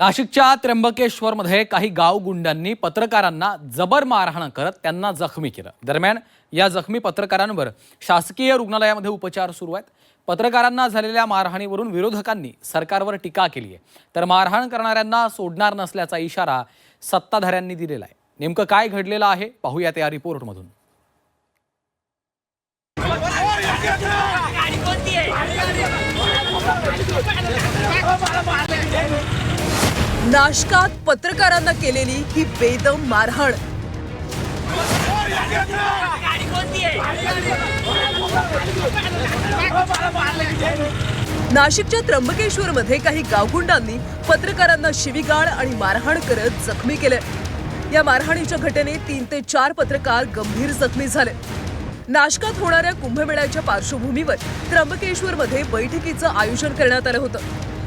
नाशिकच्या त्र्यंबकेश्वरमध्ये काही गावगुंडांनी पत्रकारांना जबर मारहाण करत त्यांना जखमी केलं. दरम्यान या जखमी पत्रकारांवर शासकीय रुग्णालयामध्ये उपचार सुरू आहेत. पत्रकारांना झालेल्या मारहाणीवरून विरोधकांनी सरकारवर टीका केली आहे तर मारहाण करणाऱ्यांना सोडणार नसल्याचा इशारा सत्ताधाऱ्यांनी दिलेला आहे. नेमकं काय घडलेलं आहे पाहूयात या रिपोर्टमधून. नाशकात पत्रकारांना केलेली ही बेदम मारहाण. नाशिकच्या त्र्यंबकेश्वर मध्ये काही गावगुंडांनी पत्रकारांना शिवीगाळ आणि मारहाण करत जखमी केले. या मारहाणीच्या घटनेत तीन ते चार पत्रकार गंभीर जखमी झाले. नाशकात होणाऱ्या कुंभमेळ्याच्या पार्श्वभूमीवर त्र्यंबकेश्वर मध्ये बैठकीचं आयोजन करण्यात आलं होतं.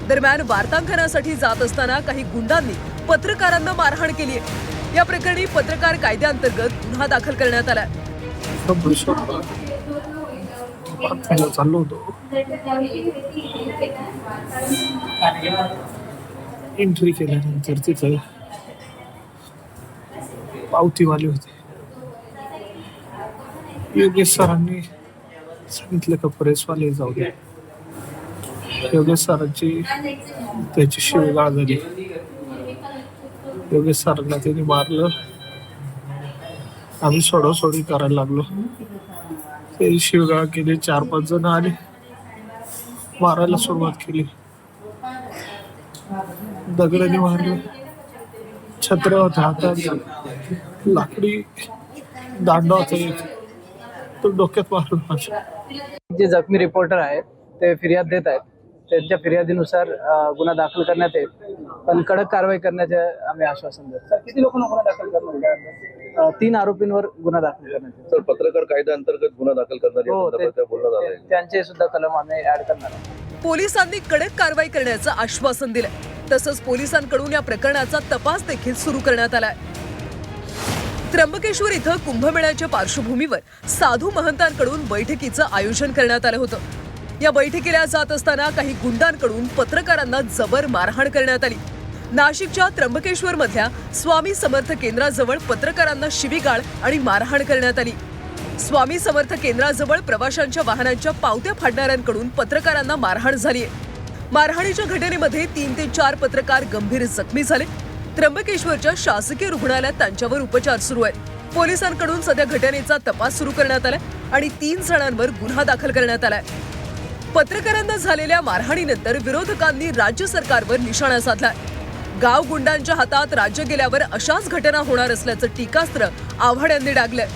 दरम्यान वार्तांकनासाठी जात असताना काही गुंडांनी पत्रकारांना मारहाण केली आहे या प्रकरणी पत्रकार कायद्याअंतर्गत गुन्हा दाखल करण्यात आलाय. चाललो होतो एंट्री केल्यानंतर तिथं पावतीवाले होते. योगेश सरांनी सांगितलं का प्रेसवाले जाऊ दे योगेश सरांची त्याची शिवगाळ झाली योगेश सरांना त्यांनी मारलं. आम्ही सोडासोडी करायला लागलो. ते शिवगाळ केली चार पाच जण आले. मारायला सुरुवात केली. दगडाने मारले. छत्र होता हातात लाकडी दांडा होता एक. तो डोक्यात मारला. माझ्या जे जखमी रिपोर्टर आहेत ते फिर्याद देत आहेत. त्यांच्या फिर्यादीनुसार गुन्हा दाखल करण्यात येईल. पण कडक कारवाई करण्याचे आम्ही आश्वासन देतो. किती लोक गुन्हा दाखल करणार तीन आरोपींवर गुन्हा दाखल करण्यात सर पत्रकार कायद्याअंतर्गत गुन्हा दाखल करणार हो त्यांचे सुद्धा कलम आम्ही ऍड करणार आहोत. पोलिसांनी कडक कारवाई करण्याचं आश्वासन दिलं तसंच पोलिसांकडून या प्रकरणाचा तपास देखील सुरू करण्यात आलाय. त्र्यंबकेश्वर इथं कुंभमेळ्याच्या पार्श्वभूमीवर साधू महंतांकडून बैठकीचं आयोजन करण्यात आलं होतं. या बैठकीला जात असताना काही गुंडांकडून पत्रकारांना जबर मारहाण करण्यात आली. नाशिकच्या त्र्यंबकेश्वर मधल्या स्वामी समर्थ केंद्राजवळ पत्रकारांना शिवीगाळ आणि मारहाण करण्यात आली. स्वामी समर्थ केंद्राजवळ प्रवाशांच्या वाहनांच्या पावत्या फाडणाऱ्यांकडून पत्रकारांना मारहाण झालीय. मारहाणीच्या घटनेमध्ये तीन ते चार पत्रकार गंभीर जखमी झाले. त्र्यंबकेश्वरच्या शासकीय रुग्णालयात त्यांच्यावर उपचार सुरू आहेत. पोलिसांकडून सध्या घटनेचा तपास सुरू करण्यात आलाय आणि तीन जणांवर गुन्हा दाखल करण्यात आलाय. पत्रकारांना झालेल्या मारहाणीनंतर विरोधकांनी राज्य सरकारवर निशाणा साधलाय. गाव गुंडांच्या हातात राज्य गेल्यावर अशाच घटना होणार असल्याचं टीकास्त्र आव्हाड यांनी डागलंय.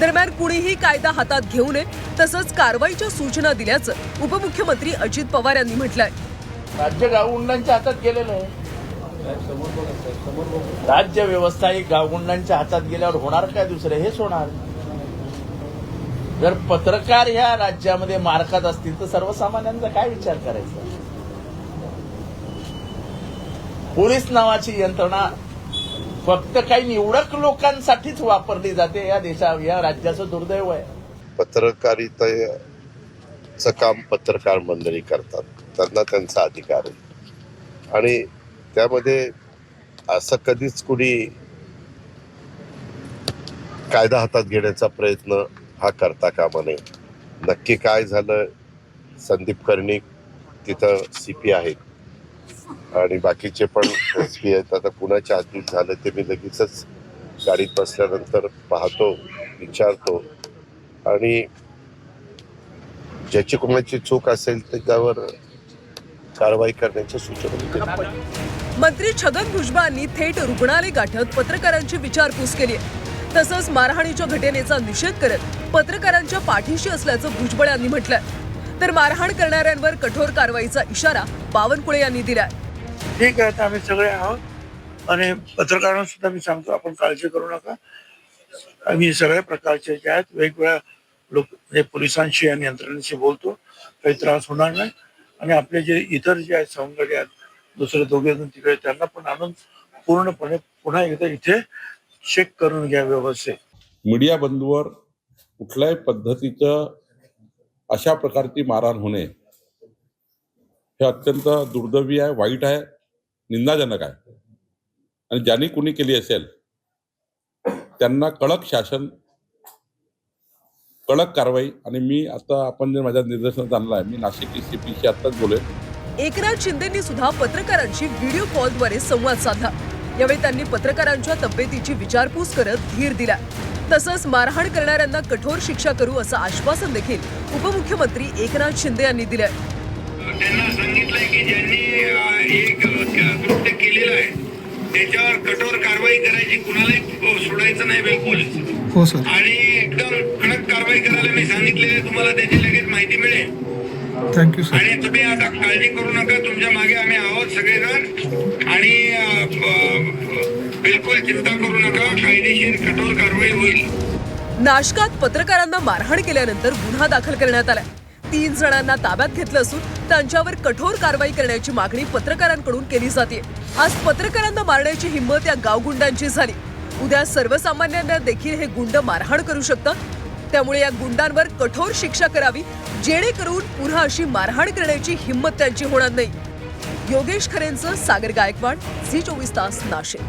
दरम्यान कुणीही कायदा हातात घेऊ नये तसंच कारवाईच्या सूचना दिल्याचं उपमुख्यमंत्री अजित पवार यांनी म्हटलंय. राज्य गावगुंडांच्या हातात गेलेलं आहे. राज्य व्यवस्था ही गावगुंडांच्या हातात गेल्यावर होणार काय दुसरं? हेच होणार जर पत्रकार ह्या राज्यामध्ये मार्कात असतील तर सर्वसामान्यांचा काय विचार करायचा? पोलीस नावाची यंत्रणा फक्त काही निवडक लोकांसाठीच वापरली जाते या देशा या राज्याचं दुर्दैव आहे. पत्रकारितेचं काम पत्रकार मंडळी करतात. त्यांना त्यांचा अधिकार आहे. आणि त्यामध्ये असं कधीच कुणी कायदा हातात घेण्याचा प्रयत्न हा करता कामा नये. नक्की काय झालं संदीप कर्णिक तिथं सी पी आहेत. आणि बाकीचे पण एस पी आहेत. आता कुणाच्या आधी झालं ते मी लगेचच गाडीत बसल्यानंतर पाहतो विचारतो. आणि ज्याची कोणाची चूक असेल त्याच्यावर त्यावर कारवाई करण्याच्या सूचना मंत्री छगन भुजबळांनी थेट रुग्णालय गाठत पत्रकारांची विचारपूस केली तसंच मारहाणीच्या घटनेचा निषेध करत पत्रकारांच्या पाठीशी असल्याचं भुजबळ यांनी म्हटलंय. तर मारहाण करणाऱ्यांवर कठोर कारवाईचा इशारा बावनकुळे यांनी दिलाय. ठीक आहे आम्ही सगळे आहोत. आणि पत्रकारांना सुद्धा मी सांगतो आपण काळजी करू नका. आम्ही सगळ्या प्रकारचे जे आहेत वेगवेगळ्या लोक म्हणजे पोलिसांशी आणि यंत्रणेशी बोलतो. काही त्रास होणार नाही. आणि आपले जे इतर जे आहेत सवंगडी आहेत दुसरे दोघे जण तिकडे त्यांना पण आणून पूर्णपणे पुन्हा एकदा इथे चेक करून घ्या व्यवस्थित. मीडिया बंधूवर कुठल्याही पद्धतीचं अशा प्रकारची मारहाण होणे हे अत्यंत दुर्दैवी आहे वाईट आहे निंदाजनक आहे. आणि ज्यांनी कुणी केली असेल त्यांना कडक शासन कडक कारवाई. आणि मी आता आपण जे माझ्या निदर्शनात आणलं आहे मी नाशिक सीपीशी आत्ताच बोलेन. एकनाथ शिंदेंनी सुद्धा पत्रकारांशी व्हिडिओ कॉलद्वारे संवाद साधला. यावेळी त्यांनी पत्रकारांच्या तब्येतीची विचारपूस करत धीर दिला. तसंच मारहाण करणाऱ्यांना कठोर शिक्षा करू असं आश्वासन देखील उपमुख्यमंत्री एकनाथ शिंदे यांनी दिलंय. त्यांना सांगितलंय की ज्यांनी अ, हे क- कृत्य केलेलं आहे त्याच्यावर कठोर कारवाई करायची कुणालाही सोडायचं नाही बिलकुल हो सर. आणि एकदम कडक कारवाई करायला मी सांगितले तुम्हाला त्याची लगेच माहिती मिळेल. थँक्यू सर आणि तुम्ही आता काळजी करू नका. तुमच्या मागे आम्ही आहोत सगळेजण. आणि बिलकुल चिंता करू नका. कायदेशीर कठोर कारवाई होईल. नाशकात पत्रकारांना मारहाण केल्यानंतर गुन्हा दाखल करण्यात आलाय. तीन जणांना ताब्यात घेतलं असून त्यांच्यावर कठोर कारवाई करण्याची मागणी पत्रकारांकडून केली जाते आज पत्रकारांना मारण्याची हिंमत या गावगुंडांची झाली. उद्या सर्वसामान्यांना देखील हे गुंड मारहाण करू शकतात. त्यामुळे या गुंडांवर कठोर शिक्षा करावी जेणेकरून पुन्हा अशी मारहाण करण्याची हिंमत त्यांची होणार नाही. योगेश खरेंचं सागर गायकवाड झी चोवीस तास नाशिक.